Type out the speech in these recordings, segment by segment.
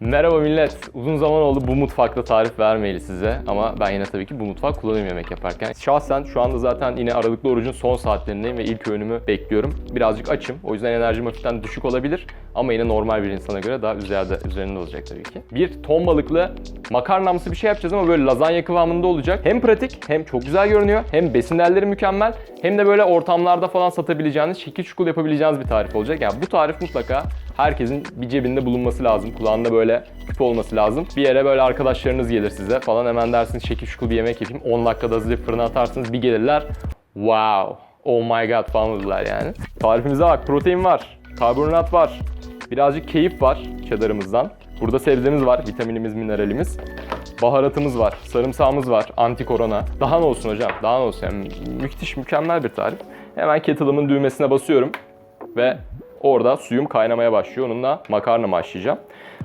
Merhaba millet. Uzun zaman oldu bu mutfakta tarif vermeyeli size ama ben yine tabii ki bu mutfak kullanıyorum yemek yaparken. Şahsen şu anda zaten yine aralıklı orucun son saatlerindeyim ve ilk öğünümü bekliyorum. Birazcık açım. O yüzden enerjim hafiften düşük olabilir ama yine normal bir insana göre daha üzerinde, üzerinde olacak tabii ki. Bir ton balıklı makarnamsı bir şey yapacağız ama böyle lazanya kıvamında olacak. Hem pratik hem çok güzel görünüyor hem besin değerleri mükemmel hem de böyle ortamlarda falan satabileceğiniz, şekil şukul yapabileceğiniz bir tarif olacak. Yani bu tarif mutlaka herkesin bir cebinde bulunması lazım. Kulağında böyle küp olması lazım. Bir yere böyle arkadaşlarınız gelir size falan hemen dersiniz şekil şukul bir yemek yapayım. 10 dakikada hazırlayıp fırına atarsınız bir gelirler. Wow, oh my god falan olurlar yani. Tarifimize bak protein var, karbonhidrat var, birazcık keyif var cheddar'ımızdan. Burada sebzemiz var, vitaminimiz, mineralimiz. Baharatımız var, sarımsağımız var, anti korona. Daha ne olsun hocam, daha ne olsun. Yani müthiş, mükemmel bir tarif. Hemen kettle'ımın düğmesine basıyorum ve orada suyum kaynamaya başlıyor. Onunla makarna başlayacağım.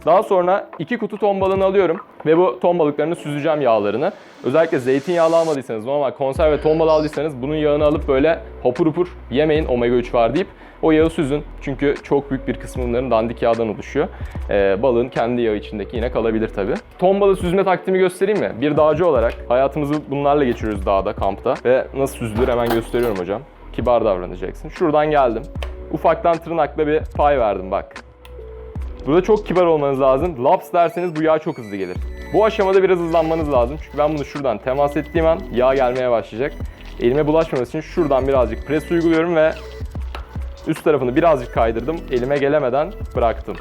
Daha sonra iki kutu ton balığını alıyorum ve bu ton balıklarını süzeceğim yağlarını. Özellikle zeytinyağlı almadıysanız, normal konserve ton balığı aldıysanız bunun yağını alıp böyle hopur hopur yemeyin omega 3 var deyip o yağı süzün. Çünkü çok büyük bir kısmı bunların dandik yağdan oluşuyor. Ee, balığın kendi yağı içindeki yine kalabilir tabii. Ton balığı süzme taktiğimi göstereyim mi? Bir dağcı olarak hayatımızı bunlarla geçiriyoruz dağda, kampta. Ve nasıl süzülür hemen gösteriyorum hocam. Kibar davranacaksın. Şuradan geldim. Ufaktan tırnakla bir pay verdim bak. Burada çok kibar olmanız lazım. Laps derseniz bu yağ çok hızlı gelir. Bu aşamada biraz hızlanmanız lazım. Çünkü ben bunu şuradan temas ettiğim an yağ gelmeye başlayacak. Elime bulaşmaması için şuradan birazcık pres uyguluyorum ve üst tarafını birazcık kaydırdım. Elime gelemeden bıraktım.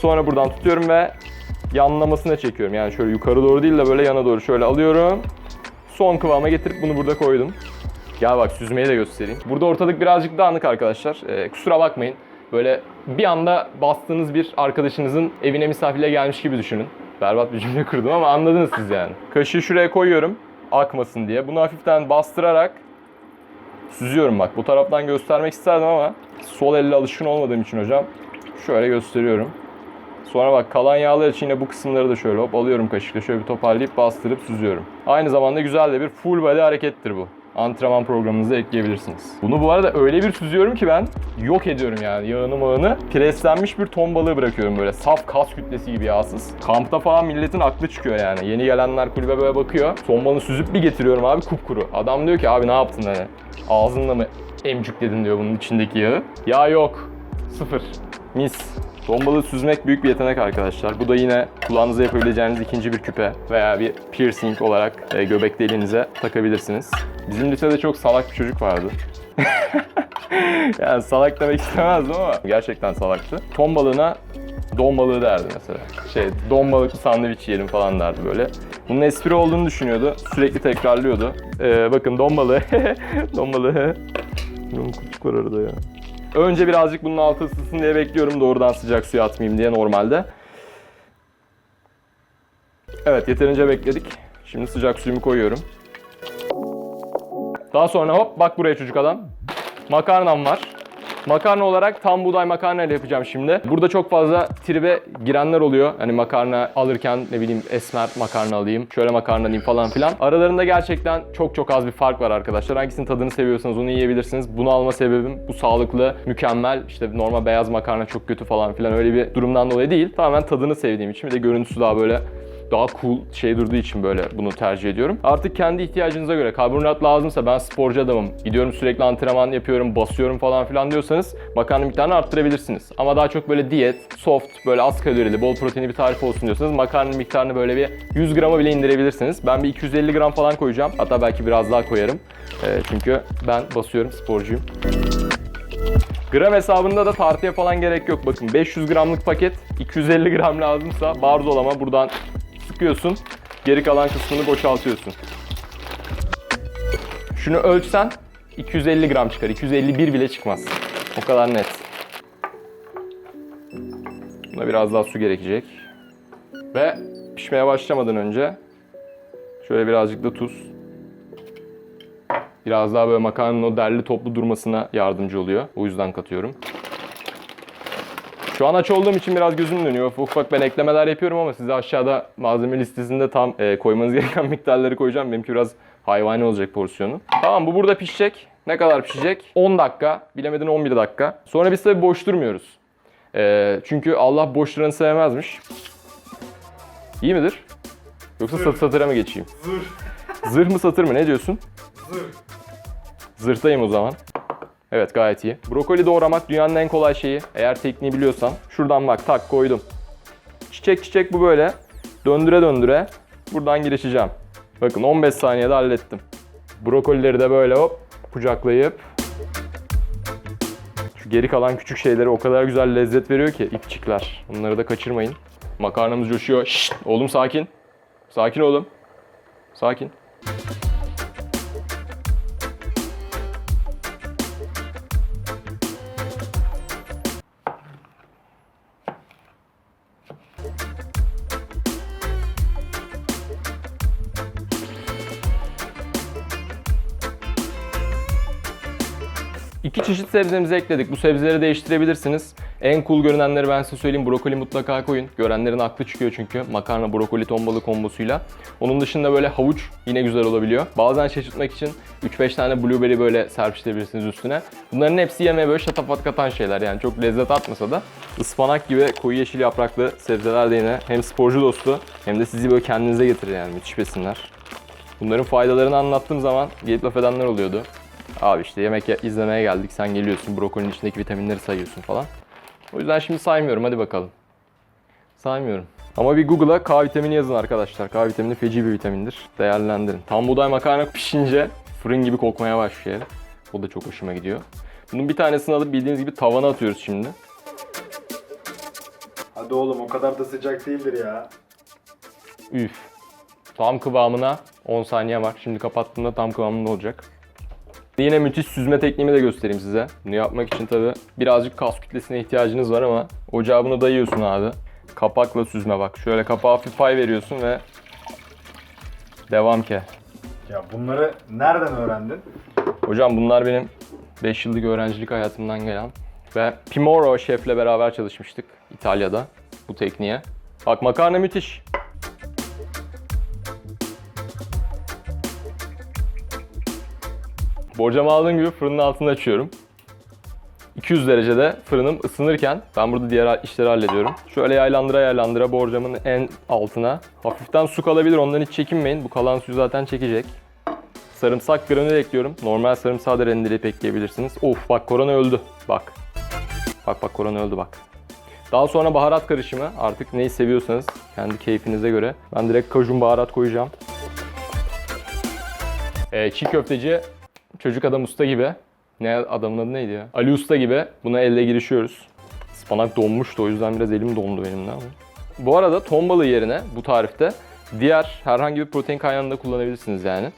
Sonra buradan tutuyorum ve yanlamasına çekiyorum. Yani şöyle yukarı doğru değil de böyle yana doğru şöyle alıyorum. Son kıvama getirip bunu burada koydum. Gel bak süzmeyi de göstereyim. Burada ortalık birazcık dağınık arkadaşlar. Ee, kusura bakmayın. Böyle bir anda bastığınız bir arkadaşınızın evine misafirle gelmiş gibi düşünün. Berbat bir cümle kurdum ama anladınız siz yani. Kaşığı şuraya koyuyorum akmasın diye. Bunu hafiften bastırarak süzüyorum bak. Bu taraftan göstermek isterdim ama sol elle alışkın olmadığım için hocam şöyle gösteriyorum. Sonra bak kalan yağlar için yine bu kısımları da şöyle hop alıyorum kaşıkla şöyle bir toparlayıp bastırıp süzüyorum. Aynı zamanda güzel de bir full body harekettir bu. Antrenman programınıza ekleyebilirsiniz. Bunu bu arada öyle bir süzüyorum ki ben yok ediyorum yani yağını mağını. Preslenmiş bir ton balığı bırakıyorum böyle saf kas kütlesi gibi yağsız. Kampta falan milletin aklı çıkıyor yani. Yeni gelenler kulübe böyle bakıyor. Ton balığını süzüp bir getiriyorum abi kupkuru. Adam diyor ki abi ne yaptın hani? Ağzınla mı emcükledin diyor bunun içindeki yağı. Yağ yok. Sıfır. Mis. Ton balığı süzmek büyük bir yetenek arkadaşlar. Bu da yine kulağınıza yapabileceğiniz ikinci bir küpe veya bir piercing olarak e, göbek deliğinize takabilirsiniz. Bizim lisede çok salak bir çocuk vardı. yani salak demek istemezdim ama gerçekten salaktı. Ton balığına don balığı derdi mesela. Şey, don balıklı sandviç yiyelim falan derdi böyle. Bunun espri olduğunu düşünüyordu. Sürekli tekrarlıyordu. Ee, bakın don balığı. don balığı. Kutucuk var arada ya. Önce birazcık bunun altı ısınsın diye bekliyorum doğrudan sıcak suya atmayayım diye normalde. Evet yeterince bekledik. Şimdi sıcak suyumu koyuyorum. Daha sonra hop bak buraya çocuk adam. Makarnam var. Makarna olarak tam buğday makarna ile yapacağım şimdi. Burada çok fazla tribe girenler oluyor. Hani makarna alırken ne bileyim esmer makarna alayım, şöyle makarna alayım falan filan. Aralarında gerçekten çok çok az bir fark var arkadaşlar. Hangisinin tadını seviyorsanız onu yiyebilirsiniz. Bunu alma sebebim bu sağlıklı, mükemmel. İşte normal beyaz makarna çok kötü falan filan öyle bir durumdan dolayı değil. Tamamen tadını sevdiğim için bir de görüntüsü daha böyle daha cool şey durduğu için böyle bunu tercih ediyorum. Artık kendi ihtiyacınıza göre karbonhidrat lazımsa ben sporcu adamım. Gidiyorum sürekli antrenman yapıyorum, basıyorum falan filan diyorsanız makarna miktarını arttırabilirsiniz. Ama daha çok böyle diyet, soft, böyle az kalorili, bol proteinli bir tarif olsun diyorsanız makarna miktarını böyle bir 100 grama bile indirebilirsiniz. Ben bir 250 gram falan koyacağım. Hatta belki biraz daha koyarım. Ee, çünkü ben basıyorum, sporcuyum. Gram hesabında da tartıya falan gerek yok. Bakın 500 gramlık paket 250 gram lazımsa barzolama buradan sıkıyorsun. Geri kalan kısmını boşaltıyorsun. Şunu ölçsen 250 gram çıkar. 251 bile çıkmaz. O kadar net. Buna biraz daha su gerekecek. Ve pişmeye başlamadan önce şöyle birazcık da tuz. Biraz daha böyle makarnanın o derli toplu durmasına yardımcı oluyor. O yüzden katıyorum. Şu an aç olduğum için biraz gözüm dönüyor. Ufak ufak ben eklemeler yapıyorum ama size aşağıda malzeme listesinde tam e, koymanız gereken miktarları koyacağım. Benimki biraz hayvani olacak porsiyonu. Tamam bu burada pişecek. Ne kadar pişecek? 10 dakika. Bilemedin 11 dakika. Sonra biz tabii boş durmuyoruz. Ee, çünkü Allah boşlarını sevmezmiş. İyi midir? Yoksa sat satıra mı geçeyim? Zırh. Zırh mı satır mı ne diyorsun? Zırh. Zırhtayım o zaman. Evet gayet iyi. Brokoli doğramak dünyanın en kolay şeyi. Eğer tekniği biliyorsan. Şuradan bak tak koydum. Çiçek çiçek bu böyle. Döndüre döndüre buradan girişeceğim. Bakın 15 saniyede hallettim. Brokolileri de böyle hop kucaklayıp şu geri kalan küçük şeyleri o kadar güzel lezzet veriyor ki ipçikler. Bunları da kaçırmayın. Makarnamız coşuyor. Şşt, oğlum sakin. Sakin oğlum. Sakin. Çeşit sebzemizi ekledik. Bu sebzeleri değiştirebilirsiniz. En cool görünenleri ben size söyleyeyim. Brokoli mutlaka koyun. Görenlerin aklı çıkıyor çünkü. Makarna, brokoli, ton balığı kombosuyla. Onun dışında böyle havuç yine güzel olabiliyor. Bazen şaşırtmak için 3-5 tane blueberry böyle serpiştirebilirsiniz üstüne. Bunların hepsi yemeğe böyle şatafat katan şeyler. Yani çok lezzet atmasa da ıspanak gibi koyu yeşil yapraklı sebzeler de yine hem sporcu dostu hem de sizi böyle kendinize getirir yani müthiş besinler. Bunların faydalarını anlattığım zaman gelip laf edenler oluyordu. Abi işte yemek izlemeye geldik sen geliyorsun brokolinin içindeki vitaminleri sayıyorsun falan. O yüzden şimdi saymıyorum hadi bakalım. Saymıyorum. Ama bir Google'a K vitamini yazın arkadaşlar. K vitamini feci bir vitamindir. Değerlendirin. Tam buğday makarna pişince fırın gibi kokmaya başlıyor. O da çok hoşuma gidiyor. Bunun bir tanesini alıp bildiğiniz gibi tavana atıyoruz şimdi. Hadi oğlum o kadar da sıcak değildir ya. Üf. Tam kıvamına 10 saniye var. Şimdi kapattığımda tam kıvamında olacak. Yine müthiş süzme tekniğimi de göstereyim size. Bunu yapmak için tabi birazcık kas kütlesine ihtiyacınız var ama ocağa bunu dayıyorsun abi. Kapakla süzme bak. Şöyle kapağa hafif pay veriyorsun ve devam ke. Ya bunları nereden öğrendin? Hocam bunlar benim 5 yıllık öğrencilik hayatımdan gelen ve Pimoro şefle beraber çalışmıştık İtalya'da bu tekniğe. Bak makarna müthiş. Borcamı aldığım gibi fırının altını açıyorum. 200 derecede fırınım ısınırken ben burada diğer işleri hallediyorum. Şöyle yaylandıra yaylandıra borcamın en altına hafiften su kalabilir ondan hiç çekinmeyin. Bu kalan suyu zaten çekecek. Sarımsak granül ekliyorum. Normal sarımsağı da rendeleyip ekleyebilirsiniz. Of bak korona öldü. Bak. Bak bak korona öldü bak. Daha sonra baharat karışımı. Artık neyi seviyorsanız kendi keyfinize göre. Ben direkt kajun baharat koyacağım. Ee, çiğ köfteci çocuk adam usta gibi. Ne adamın adı neydi ya? Ali Usta gibi buna elle girişiyoruz. Ispanak donmuştu o yüzden biraz elim dondu benim de ama. Bu arada ton balığı yerine bu tarifte diğer herhangi bir protein kaynağını da kullanabilirsiniz yani.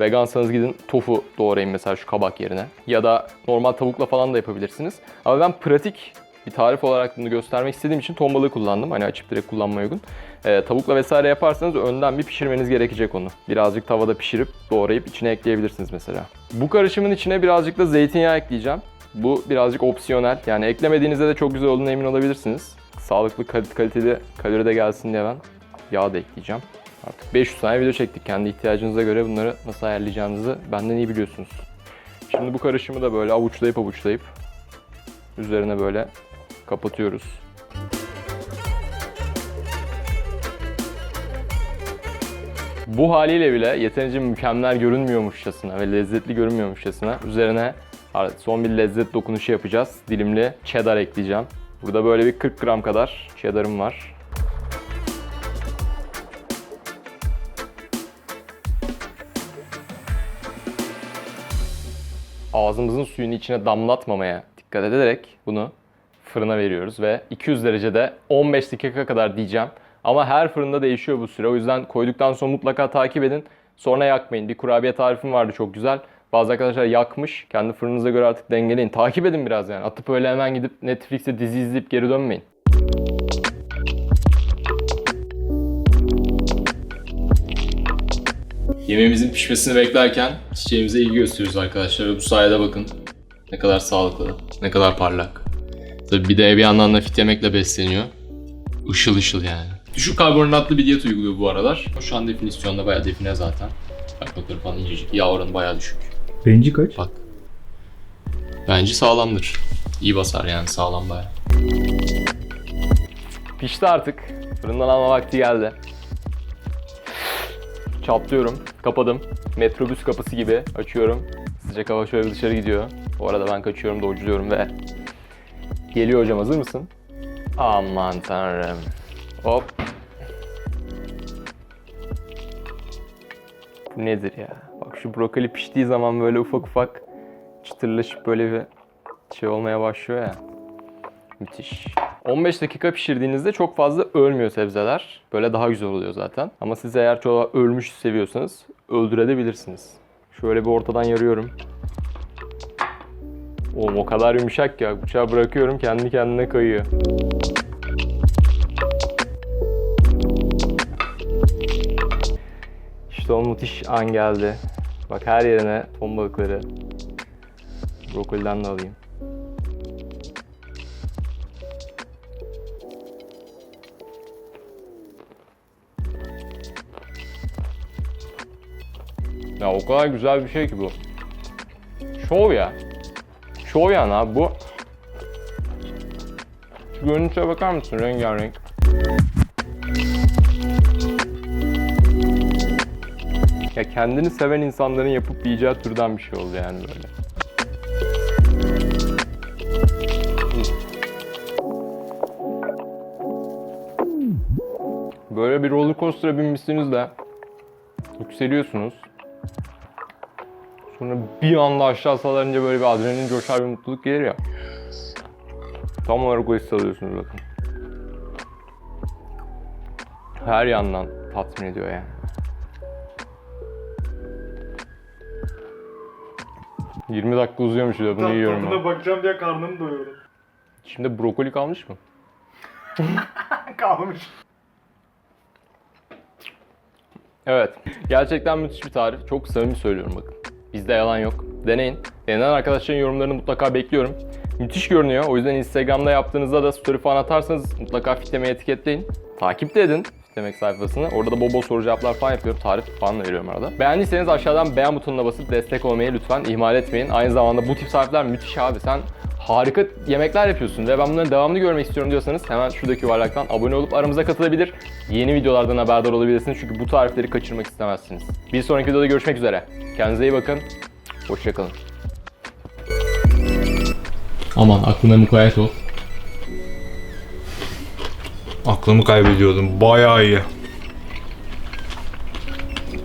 Vegansanız gidin tofu doğrayın mesela şu kabak yerine. Ya da normal tavukla falan da yapabilirsiniz. Ama ben pratik bir tarif olarak bunu göstermek istediğim için ton balığı kullandım. Hani açıp direkt kullanmaya uygun. Ee, tavukla vesaire yaparsanız önden bir pişirmeniz gerekecek onu. Birazcık tavada pişirip doğrayıp içine ekleyebilirsiniz mesela. Bu karışımın içine birazcık da zeytinyağı ekleyeceğim. Bu birazcık opsiyonel. Yani eklemediğinizde de çok güzel olduğuna emin olabilirsiniz. Sağlıklı, kal- kaliteli kalori de gelsin diye ben yağ da ekleyeceğim. Artık 500 tane video çektik. Kendi ihtiyacınıza göre bunları nasıl ayarlayacağınızı benden iyi biliyorsunuz. Şimdi bu karışımı da böyle avuçlayıp avuçlayıp üzerine böyle kapatıyoruz. Bu haliyle bile yeterince mükemmel görünmüyormuşçasına ve lezzetli görünmüyormuşçasına üzerine son bir lezzet dokunuşu yapacağız. Dilimli cheddar ekleyeceğim. Burada böyle bir 40 gram kadar cheddar'ım var. ağzımızın suyunu içine damlatmamaya dikkat ederek bunu fırına veriyoruz ve 200 derecede 15 dakika kadar diyeceğim. Ama her fırında değişiyor bu süre. O yüzden koyduktan sonra mutlaka takip edin. Sonra yakmayın. Bir kurabiye tarifim vardı çok güzel. Bazı arkadaşlar yakmış. Kendi fırınıza göre artık dengeleyin. Takip edin biraz yani. Atıp öyle hemen gidip Netflix'te dizi izleyip geri dönmeyin. Yemeğimizin pişmesini beklerken çiçeğimize ilgi gösteriyoruz arkadaşlar ve bu sayede bakın ne kadar sağlıklı, ne kadar parlak. Tabii bir de bir yandan da fit yemekle besleniyor. Işıl ışıl yani. Düşük karbonhidratlı bir diyet uyguluyor bu aralar. Şu an definisyonda bayağı define zaten. Yaprakları falan incecik. Yağ oranı bayağı düşük. Benci kaç? Bak. Bence sağlamdır. İyi basar yani sağlam bayağı. Pişti artık. Fırından alma vakti geldi. Çaplıyorum. Kapadım. Metrobüs kapısı gibi açıyorum. Sıcak hava şöyle bir dışarı gidiyor. Bu arada ben kaçıyorum, dodge'luyorum ve geliyor hocam hazır mısın? Aman tanrım. Hop. Bu nedir ya? Bak şu brokoli piştiği zaman böyle ufak ufak çıtırlaşıp böyle bir şey olmaya başlıyor ya. Müthiş. 15 dakika pişirdiğinizde çok fazla ölmüyor sebzeler. Böyle daha güzel oluyor zaten. Ama siz eğer çok ölmüş seviyorsanız öldürebilirsiniz. Şöyle bir ortadan yarıyorum. Oğlum o kadar yumuşak ki bıçağı bırakıyorum kendi kendine kayıyor. İşte o müthiş an geldi. Bak her yerine ton balıkları. Brokoliden de alayım. Ya o kadar güzel bir şey ki bu. Şov ya. Şov yani abi bu. Şu görüntüye bakar mısın rengarenk? Ya kendini seven insanların yapıp yiyeceği türden bir şey oldu yani böyle. Böyle bir roller coaster'a binmişsiniz de yükseliyorsunuz. Sonra bir anda aşağı sallanınca böyle bir adrenalin coşar bir mutluluk gelir ya. Tam olarak o hissi alıyorsunuz bakın. Her yandan tatmin ediyor yani. ...20 dakika uzuyormuş ya bunu yiyorum ben. Tadına bakacağım diye karnım doyurdu. Şimdi brokoli kalmış mı? Kalmış. Evet. Gerçekten müthiş bir tarif. Çok samimi söylüyorum bakın. Bizde yalan yok. Deneyin. Denenen arkadaşların yorumlarını mutlaka bekliyorum. Müthiş görünüyor. O yüzden Instagram'da yaptığınızda da story falan atarsanız mutlaka fitlemeyi etiketleyin. Takip de edin Fitlemek sayfasını. Orada da bol bol soru cevaplar falan yapıyorum. Tarif falan da veriyorum arada. Beğendiyseniz aşağıdan beğen butonuna basıp destek olmayı lütfen ihmal etmeyin. Aynı zamanda bu tip tarifler müthiş abi. Sen harika yemekler yapıyorsun ve ben bunların devamını görmek istiyorum diyorsanız hemen şuradaki yuvarlaktan abone olup aramıza katılabilir. Yeni videolardan haberdar olabilirsiniz çünkü bu tarifleri kaçırmak istemezsiniz. Bir sonraki videoda görüşmek üzere. Kendinize iyi bakın. Hoşçakalın. Aman aklına mukayyet ol. Aklımı kaybediyordum. Bayağı iyi.